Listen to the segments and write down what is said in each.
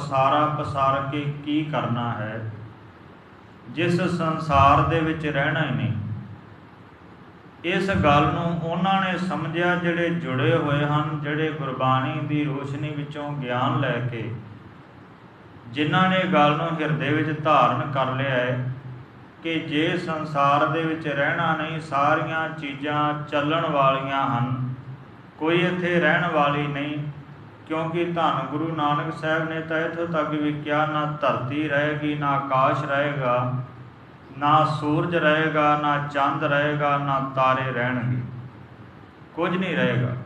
ਪਸਾਰਾ ਪਸਾਰ ਕੇ ਕੀ ਕਰਨਾ ਹੈ? ਜਿਸ ਸੰਸਾਰ ਦੇ ਵਿੱਚ ਰਹਿਣਾ ਹੀ ਨਹੀਂ। ਇਸ ਗੱਲ ਨੂੰ ਉਹਨਾਂ ਨੇ ਸਮਝਿਆ ਜਿਹੜੇ ਜੁੜੇ ਹੋਏ ਹਨ, ਜਿਹੜੇ ਗੁਰਬਾਣੀ ਦੀ ਰੋਸ਼ਨੀ ਵਿੱਚੋਂ ਗਿਆਨ ਲੈ ਕੇ, ਜਿਨ੍ਹਾਂ ਨੇ ਗੱਲ ਨੂੰ ਹਿਰਦੇ ਵਿੱਚ ਧਾਰਨ ਕਰ ਲਿਆ ਹੈ ਕਿ ਜੇ ਸੰਸਾਰ ਦੇ ਵਿੱਚ ਰਹਿਣਾ ਨਹੀਂ, ਸਾਰੀਆਂ ਚੀਜ਼ਾਂ ਚੱਲਣ ਵਾਲੀਆਂ ਹਨ। ਕੋਈ ਇੱਥੇ ਰਹਿਣ ਵਾਲੀ ਨਹੀਂ ਕਿਉਂਕਿ ਧੰਨ ਗੁਰੂ ਨਾਨਕ ਸਾਹਿਬ ਨੇ ਤਾਂ ਇਥੋਂ ਤੱਕ ਵੀ ਕਿਹਾ, ਨਾ ਧਰਤੀ ਰਹੇਗੀ, ਨਾ ਆਕਾਸ਼ ਰਹੇਗਾ, ਨਾ ਸੂਰਜ ਰਹੇਗਾ, ਨਾ ਚੰਦ ਰਹੇਗਾ, ਨਾ ਤਾਰੇ ਰਹਿਣਗੇ। ਕੁਝ ਨਹੀਂ ਰਹੇਗਾ।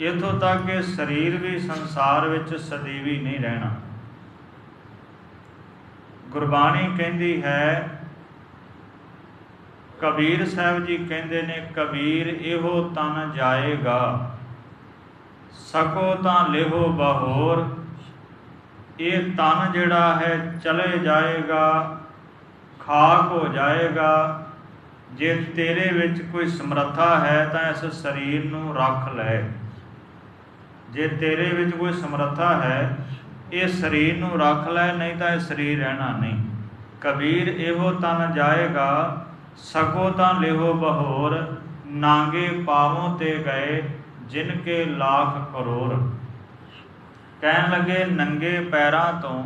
ਇਥੋਂ ਤੱਕ ਕਿ ਸਰੀਰ ਵੀ ਸੰਸਾਰ ਵਿੱਚ ਸਦੀਵੀ ਨਹੀਂ ਰਹਿਣਾ। ਗੁਰਬਾਣੀ ਕਹਿੰਦੀ ਹੈ, ਕਬੀਰ ਸਾਹਿਬ ਜੀ ਕਹਿੰਦੇ ਨੇ, ਕਬੀਰ ਇਹੋ ਤਨ ਜਾਏਗਾ। ਸਕੋ ਤਾਂ ਲਿਹੋ ਬਹੋਰ, ਇਹ ਤਨ ਜਿਹੜਾ ਹੈ ਚਲੇ ਜਾਏਗਾ, ਖਾਕ ਹੋ ਜਾਏਗਾ। ਜੇ ਤੇਰੇ ਵਿੱਚ ਕੋਈ ਸਮਰੱਥਾ ਹੈ ਤਾਂ ਇਸ ਸਰੀਰ ਨੂੰ ਰੱਖ ਲੈ। ਜੇ ਤੇਰੇ ਵਿੱਚ ਕੋਈ ਸਮਰੱਥਾ ਹੈ, ਇਹ ਸਰੀਰ ਨੂੰ ਰੱਖ ਲੈ, ਨਹੀਂ ਤਾਂ ਇਹ ਸਰੀਰ ਰਹਿਣਾ ਨਹੀਂ। ਕਬੀਰ ਇਹੋ ਤਨ ਜਾਏਗਾ, ਸਕੋ ਤਾਂ ਲਿਹੋ ਬਹੋਰ, ਨਾਂਗੇ ਪਾਵੋਂ ਤੇ ਗਏ। ਜਿਨ ਕੇ ਲੱਖ ਕਰੋੜ। ਕਹਿਣ ਲੱਗੇ, ਨੰਗੇ ਪੈਰਾਂ ਤੋਂ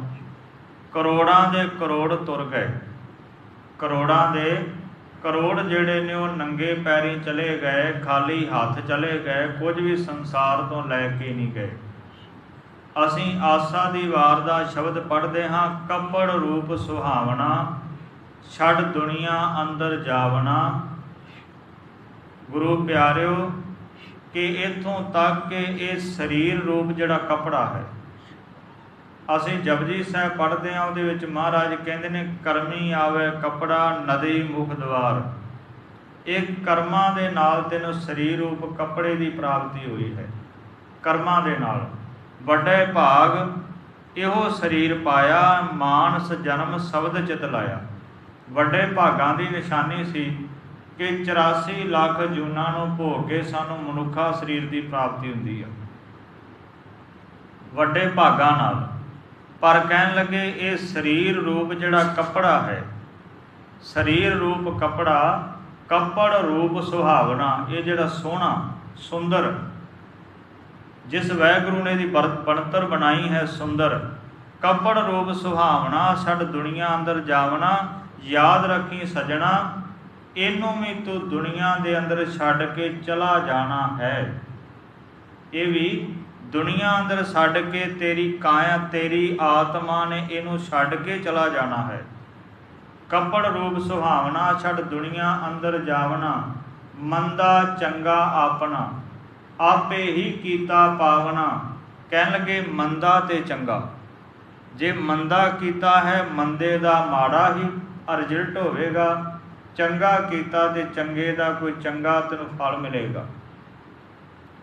ਕਰੋੜਾਂ ਦੇ ਕਰੋੜ ਤੁਰ ਗਏ। ਕਰੋੜਾਂ ਦੇ ਕਰੋੜ ਜਿਹੜੇ ਨੇ ਉਹ ਨੰਗੇ ਪੈਰੀ ਚਲੇ ਗਏ, ਖਾਲੀ ਹੱਥ ਚਲੇ ਗਏ, ਕੁਝ ਵੀ ਸੰਸਾਰ ਤੋਂ ਲੈ ਕੇ ਨਹੀਂ ਗਏ। ਅਸੀਂ ਆਸਾ ਦੀ ਵਾਰ ਦਾ ਸ਼ਬਦ ਪੜ੍ਹਦੇ ਹਾਂ ਕੱਪੜ ਰੂਪ ਸੁਹਾਵਣਾ, ਛੱਡ ਦੁਨੀਆ ਅੰਦਰ ਜਾਵਣਾ। ਗੁਰੂ ਪਿਆਰਿਓ ਕਿ ਇਥੋਂ ਤੱਕ ਕਿ ਇਹ ਸਰੀਰ ਰੂਪ ਜਿਹੜਾ ਕਪੜਾ ਹੈ। ਅਸੀਂ ਜਪਜੀ ਸਾਹਿਬ ਪੜ੍ਹਦੇ ਹਾਂ, ਉਹਦੇ ਵਿੱਚ ਮਹਾਰਾਜ ਕਹਿੰਦੇ ਨੇ, ਕਰਮੀ ਆਵੇ ਕਪੜਾ ਨਦੀ ਮੁਖ ਦਵਾਰ। ਇਹ ਕਰਮਾਂ ਦੇ ਨਾਲ ਤੈਨੂੰ ਸਰੀਰ ਰੂਪ ਕਪੜੇ ਦੀ ਪ੍ਰਾਪਤੀ ਹੋਈ ਹੈ, ਕਰਮਾਂ ਦੇ ਨਾਲ। ਵੱਡੇ ਭਾਗ ਇਹੋ ਸਰੀਰ ਪਾਇਆ, ਮਾਨਸ ਜਨਮ ਸ਼ਬਦ ਚਿਤ ਲਾਇਆ। ਵੱਡੇ ਭਾਗਾਂ ਦੀ ਨਿਸ਼ਾਨੀ ਸੀ ਕਿ 84 ਲੱਖ ਜੂਨਾਂ ਨੂੰ ਭੋਗ ਕੇ ਸਾਨੂੰ ਮਨੁੱਖਾ ਸਰੀਰ ਦੀ ਪ੍ਰਾਪਤੀ ਹੁੰਦੀ ਹੈ ਵੱਡੇ ਭਾਗਾਂ ਨਾਲ। ਪਰ ਕਹਿਣ ਲੱਗੇ, ਇਹ ਸਰੀਰ ਰੂਪ ਜਿਹੜਾ ਕੱਪੜਾ ਹੈ। ਸਰੀਰ ਰੂਪ ਕੱਪੜਾ, ਕੱਪੜ ਰੂਪ ਸੁਹਾਵਣਾ, ਇਹ ਜਿਹੜਾ ਸੋਹਣਾ, ਸੁੰਦਰ, ਜਿਸ ਵੈਗੁਰੂ ਨੇ ਦੀ ਬਣਤਰ ਬਣਾਈ ਹੈ ਸੁੰਦਰ, ਕੱਪੜ ਰੂਪ ਸੁਹਾਵਣਾ, ਛੱਡ ਦੁਨੀਆ ਅੰਦਰ ਜਾਵਣਾ, ਯਾਦ ਰੱਖੀ ਸਜਣਾ ਇਹਨੂੰ ਵੀ ਤੂੰ ਦੁਨੀਆ ਦੇ ਅੰਦਰ ਛੱਡ ਕੇ ਚਲਾ ਜਾਣਾ ਹੈ। ਇਹ ਵੀ ਦੁਨੀਆ ਅੰਦਰ ਛੱਡ ਕੇ ਤੇਰੀ ਕਾਇਆ, ਤੇਰੀ ਆਤਮਾ ਨੇ ਇਹਨੂੰ ਛੱਡ ਕੇ ਚਲਾ ਜਾਣਾ ਹੈ। ਕੱਪੜ ਰੂਪ ਸੁਹਾਵਣਾ ਛੱਡ ਦੁਨੀਆ ਅੰਦਰ ਜਾਵਣਾ, ਮੰਦਾ ਚੰਗਾ ਆਪਣਾ, ਆਪੇ ਹੀ ਕੀਤਾ ਪਾਵਣਾ, ਕਹਿਣ ਲੱਗੇ ਮੰਦਾ ਤੇ ਚੰਗਾ। ਜੇ ਮੰਦਾ ਕੀਤਾ ਹੈ, ਮੰਦੇ ਦਾ ਮਾੜਾ ਹੀ ਰਿਜ਼ਲਟ ਹੋਵੇਗਾ। ਚੰਗਾ ਕੀਤਾ ਤੇ ਚੰਗੇ ਦਾ ਕੋਈ ਚੰਗਾ ਤੈਨੂੰ ਫਲ ਮਿਲੇਗਾ।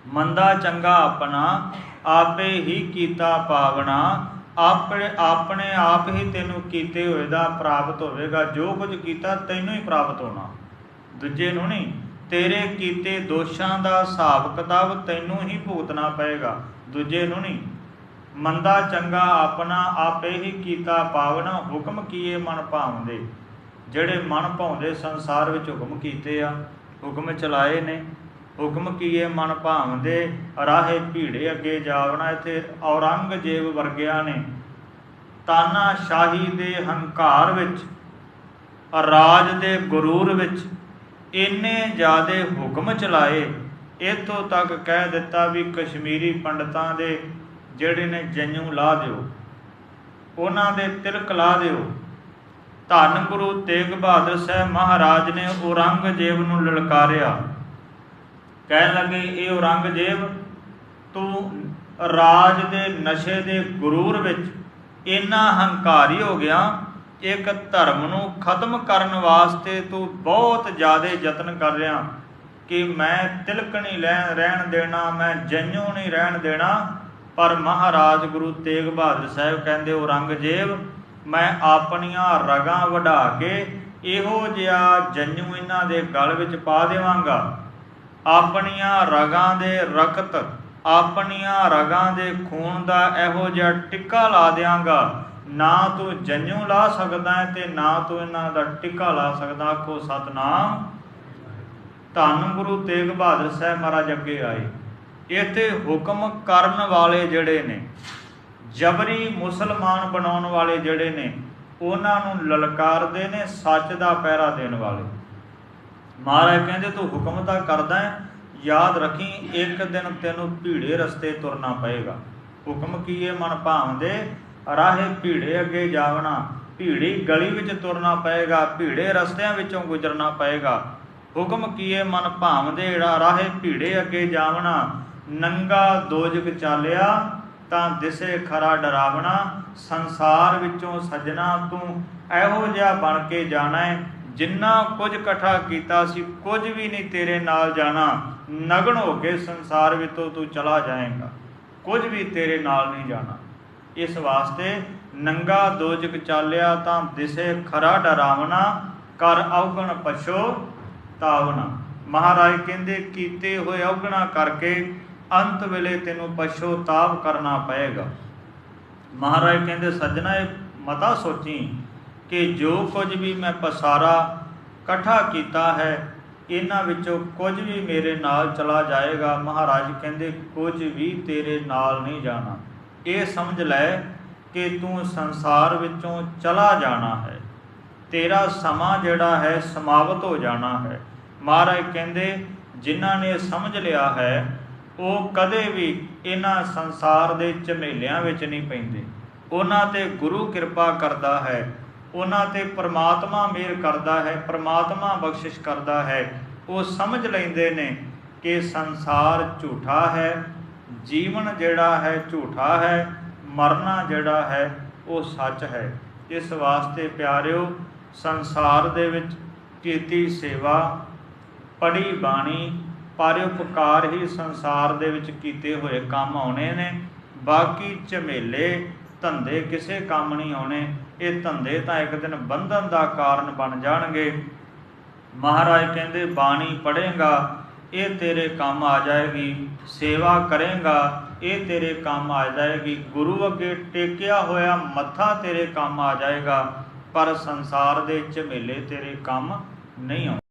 ਮੰਦਾ ਚੰਗਾ ਆਪਣਾ ਆਪੇ ਹੀ ਕੀਤਾ ਪਾਵਣਾ, ਆਪਣੇ ਆਪਣੇ ਆਪ ਹੀ ਤੈਨੂੰ ਕੀਤੇ ਹੋਏ ਦਾ ਪ੍ਰਾਪਤ ਹੋਵੇਗਾ। ਜੋ ਕੁਝ ਕੀਤਾ ਤੈਨੂੰ ਹੀ ਪ੍ਰਾਪਤ ਹੋਣਾ। ਦੂਜੇ ਨੂੰ ਨਹੀਂ, ਤੇਰੇ ਕੀਤੇ ਦੋਸ਼ਾਂ ਦਾ ਹਿਸਾਬ ਕਿਤਾਬ ਤੈਨੂੰ ਹੀ ਭੁਗਤਣਾ ਪਏਗਾ। ਦੂਜੇ ਨੂੰ ਨਹੀਂ, ਮੰਦਾ ਚੰਗਾ ਆਪਣਾ ਆਪੇ ਹੀ ਕੀਤਾ ਪਾਵਣਾ, ਹੁਕਮ ਕੀਏ ਮਨ ਭਾਉਂਦੇ? ਜਿਹੜੇ ਮਨ ਭਾਉਂਦੇ ਸੰਸਾਰ ਵਿੱਚ ਹੁਕਮ ਕੀਤੇ ਆ, ਹੁਕਮ ਚਲਾਏ ਨੇ। ਹੁਕਮ ਕੀਏ ਮਨ ਭਾਉਂਦੇ ਰਾਹੇ ਭੀੜੇ ਅੱਗੇ ਜਾਵਣਾ, ਇੱਥੇ ਔਰੰਗਜ਼ੇਬ ਵਰਗਿਆਂ ਨੇ। ਤਾਨਾ ਸ਼ਾਹੀ ਦੇ ਹੰਕਾਰ ਵਿੱਚ ਰਾਜ ਦੇ ਗਰੂਰ ਵਿੱਚ ਇੰਨੇ ਜ਼ਿਆਦੇ ਹੁਕਮ ਚਲਾਏ ਇਤੋਂ ਤੱਕ ਕਹਿ ਦਿੱਤਾ ਵੀ ਕਸ਼ਮੀਰੀ ਪੰਡਤਾਂ ਦੇ ਜਿਹੜੇ ਨੇ ਜੰਨੂ ਲਾ ਦਿਓ, ਉਹਨਾਂ ਦੇ ਤਿਲਕ ਲਾ ਦਿਓ। ਧੰਨ ਗੁਰੂ ਤੇਗ ਬਹਾਦਰ ਸਾਹਿਬ ਮਹਾਰਾਜ ਨੇ ਔਰੰਗਜ਼ੇਬ ਨੂੰ ਲਲਕਾਰਿਆ। ਕਹਿਣ ਲੱਗੇ, ਇਹ ਔਰੰਗਜ਼ੇਬ, ਤੂੰ ਰਾਜ ਦੇ ਨਸ਼ੇ ਦੇ ਗਰੂਰ ਵਿੱਚ ਇੰਨਾ ਹੰਕਾਰੀ ਹੋ ਗਿਆ, ਇੱਕ ਧਰਮ ਨੂੰ ਖਤਮ ਕਰਨ ਵਾਸਤੇ ਤੂੰ ਬਹੁਤ ਜ਼ਿਆਦਾ ਯਤਨ ਕਰ ਰਿਹਾ, ਕਿ ਮੈਂ ਤਿਲਕ ਨਹੀਂ ਰਹਿਣ ਦੇਣਾ, ਮੈਂ ਜੰਨੂ ਨਹੀਂ ਰਹਿਣ ਦੇਣਾ। ਪਰ ਮਹਾਰਾਜ ਗੁਰੂ ਤੇਗ ਬਹਾਦਰ ਸਾਹਿਬ ਕਹਿੰਦੇ, ਔਰੰਗਜ਼ੇਬ ਮੈਂ ਆਪਣੀਆਂ ਰਗਾਂ ਵਢਾ ਕੇ ਇਹੋ ਜਿਹਾ ਜੰਨੂ ਇਹਨਾਂ ਦੇ ਗਲ ਵਿੱਚ ਪਾ ਦੇਵਾਂਗਾ। ਆਪਣੀਆਂ ਰਗਾਂ ਦੇ ਰਕਤ, ਆਪਣੀਆਂ ਰਗਾਂ ਦੇ ਖੂਨ ਦਾ ਇਹੋ ਜਿਹਾ ਟਿੱਕਾ ਲਾ ਦਿਆਂਗਾ। ਨਾ ਤੂੰ ਜੰਝੂ ਲਾ ਸਕਦਾ ਹੈ ਤੇ ਨਾ ਤੂੰ ਇਹਨਾਂ ਦਾ ਟਿੱਕਾ ਲਾ ਸਕਦਾ। ਆਖੋ, ਸਤਨਾਮ। ਧੰਨ ਗੁਰੂ ਤੇਗ ਬਹਾਦਰ ਸਾਹਿਬ ਮਹਾਰਾਜ ਅੱਗੇ ਆਏ। ਇੱਥੇ ਹੁਕਮ ਕਰਨ ਵਾਲੇ ਜਿਹੜੇ ਨੇ ਜਬਰੀ ਮੁਸਲਮਾਨ ਬਣਾਉਣ ਵਾਲੇ ਜਿਹੜੇ ਨੇ, ਉਹਨਾਂ ਨੂੰ ਲਲਕਾਰਦੇ ਨੇ ਸੱਚ ਦਾ ਪਹਿਰਾ ਦੇਣ ਵਾਲੇ। ਮਹਾਰਾਜ ਕਹਿੰਦੇ, ਤੂੰ ਹੁਕਮ ਤਾਂ ਕਰਦਾ ਹੈ, ਯਾਦ ਰੱਖੀ, ਇੱਕ ਦਿਨ ਤੈਨੂੰ ਭੀੜੇ ਰਸਤੇ ਤੁਰਨਾ ਪਏਗਾ। ਹੁਕਮ ਕੀਏ ਮਨ ਭਾਵਦੇ ਰਾਹੇ ਭੀੜੇ ਅੱਗੇ ਜਾਵਣਾ। ਭੀੜੀ ਗਲੀ ਵਿੱਚ ਤੁਰਨਾ ਪਏਗਾ, ਭੀੜੇ ਰਸਤਿਆਂ ਵਿੱਚੋਂ ਗੁਜ਼ਰਨਾ ਪਏਗਾ। ਹੁਕਮ ਕੀਏ ਮਨ ਭਾਵਦੇ ਰਾਹੇ ਭੀੜੇ ਅੱਗੇ ਜਾਵਣਾ। ਨੰਗਾ ਦੋਜਕ ਚਾਲਿਆ ਤਾਂ ਦਿਸੇ ਖਰਾ ਡਰਾਵਣਾ ਸੰਸਾਰ ਵਿੱਚੋਂ ਸਜਣਾ ਤੂੰ ਇਹੋ ਜਿਹਾ ਬਣ ਕੇ ਜਾਣਾ ਹੈ ਜਿੰਨਾ ਕੁਝ ਇਕੱਠਾ ਕੀਤਾ ਸੀ, ਕੁਝ ਵੀ ਨਹੀਂ ਤੇਰੇ ਨਾਲ ਜਾਣਾ। ਨਗਨ ਹੋ ਕੇ ਸੰਸਾਰ ਵਿੱਚੋਂ ਤੂੰ ਚਲਾ ਜਾਏਗਾ, ਕੁਝ ਵੀ ਤੇਰੇ ਨਾਲ ਨਹੀਂ ਜਾਣਾ। ਇਸ ਵਾਸਤੇ ਨੰਗਾ ਦੋਜਕ ਚਾਲਿਆ ਤਾਂ ਦਿਸੇ ਖਰਾ ਡਰਾਵਣਾ, ਕਰ ਔਗਣ ਪਛੋ ਤਾਵਣਾ। ਮਹਾਰਾਜ ਕਹਿੰਦੇ, ਕੀਤੇ ਹੋਏ ਔਗਣਾ ਕਰਕੇ ਅੰਤ ਵੇਲੇ ਤੈਨੂੰ ਪਛੋਤਾਵ ਕਰਨਾ ਪਏਗਾ। ਮਹਾਰਾਜ ਕਹਿੰਦੇ, ਸੱਜਣਾ, ਇਹ ਮਤਾ ਸੋਚੀ ਕਿ ਜੋ ਕੁਝ ਵੀ ਮੈਂ ਪਸਾਰਾ ਇਕੱਠਾ ਕੀਤਾ ਹੈ, ਇਹਨਾਂ ਵਿੱਚੋਂ ਕੁਝ ਵੀ ਮੇਰੇ ਨਾਲ ਚਲਾ ਜਾਏਗਾ। ਮਹਾਰਾਜ ਕਹਿੰਦੇ, ਕੁਝ ਵੀ ਤੇਰੇ ਨਾਲ ਨਹੀਂ ਜਾਣਾ। ਇਹ ਸਮਝ ਲੈ ਕਿ ਤੂੰ ਸੰਸਾਰ ਵਿੱਚੋਂ ਚਲਾ ਜਾਣਾ ਹੈ। ਤੇਰਾ ਸਮਾਂ ਜਿਹੜਾ ਹੈ, ਸਮਾਪਤ ਹੋ ਜਾਣਾ ਹੈ। ਮਹਾਰਾਜ ਕਹਿੰਦੇ, ਜਿਨ੍ਹਾਂ ਨੇ ਸਮਝ ਲਿਆ ਹੈ ਉਹ ਕਦੇ ਵੀ ਇਹਨਾਂ ਸੰਸਾਰ ਦੇ ਝਮੇਲਿਆਂ ਵਿੱਚ ਨਹੀਂ ਪੈਂਦੇ। ਉਹਨਾਂ ਤੇ ਗੁਰੂ ਕਿਰਪਾ ਕਰਦਾ ਹੈ। ਉਹਨਾਂ ਤੇ ਪ੍ਰਮਾਤਮਾ ਮਿਹਰ ਕਰਦਾ ਹੈ। ਪ੍ਰਮਾਤਮਾ ਬਖਸ਼ਿਸ਼ ਕਰਦਾ ਹੈ। ਉਹ ਸਮਝ ਲੈਂਦੇ ਨੇ ਕਿ ਸੰਸਾਰ ਝੂਠਾ ਹੈ। ਜੀਵਨ ਜਿਹੜਾ ਹੈ ਝੂਠਾ ਹੈ। ਮਰਨਾ ਜਿਹੜਾ ਹੈ ਉਹ ਸੱਚ ਹੈ। ਇਸ ਵਾਸਤੇ ਪਿਆਰਿਓ, ਸੰਸਾਰ ਦੇ ਵਿੱਚ ਕੀਤੀ ਸੇਵਾ ਪੜੀ ਬਾਣੀ ਪਰਉਪਕਾਰ ਹੀ ਸੰਸਾਰ ਦੇ ਵਿੱਚ ਕੀਤੇ ਹੋਏ ਕੰਮ ਆਉਣੇ ਨੇ। ਬਾਕੀ ਝਮੇਲੇ ਧੰਦੇ ਕਿਸੇ ਕੰਮ ਨਹੀਂ ਆਉਣੇ। ਇਹ ਧੰਦੇ ਤਾਂ ਇੱਕ ਦਿਨ ਬੰਧਨ ਦਾ ਕਾਰਨ ਬਣ ਜਾਣਗੇ। ਮਹਾਰਾਜ ਕਹਿੰਦੇ, ਬਾਣੀ ਪੜ੍ਹੇਗਾ, ਇਹ ਤੇਰੇ ਕੰਮ ਆ ਜਾਏਗੀ। ਸੇਵਾ ਕਰੇਗਾ, ਇਹ ਤੇਰੇ ਕੰਮ ਆ ਜਾਏਗੀ। ਗੁਰੂ ਅੱਗੇ ਟੇਕਿਆ ਹੋਇਆ ਮੱਥਾ ਤੇਰੇ ਕੰਮ ਆ ਜਾਏਗਾ, ਪਰ ਸੰਸਾਰ ਦੇ ਝਮੇਲੇ ਤੇਰੇ ਕੰਮ ਨਹੀਂ ਆਉਣੇ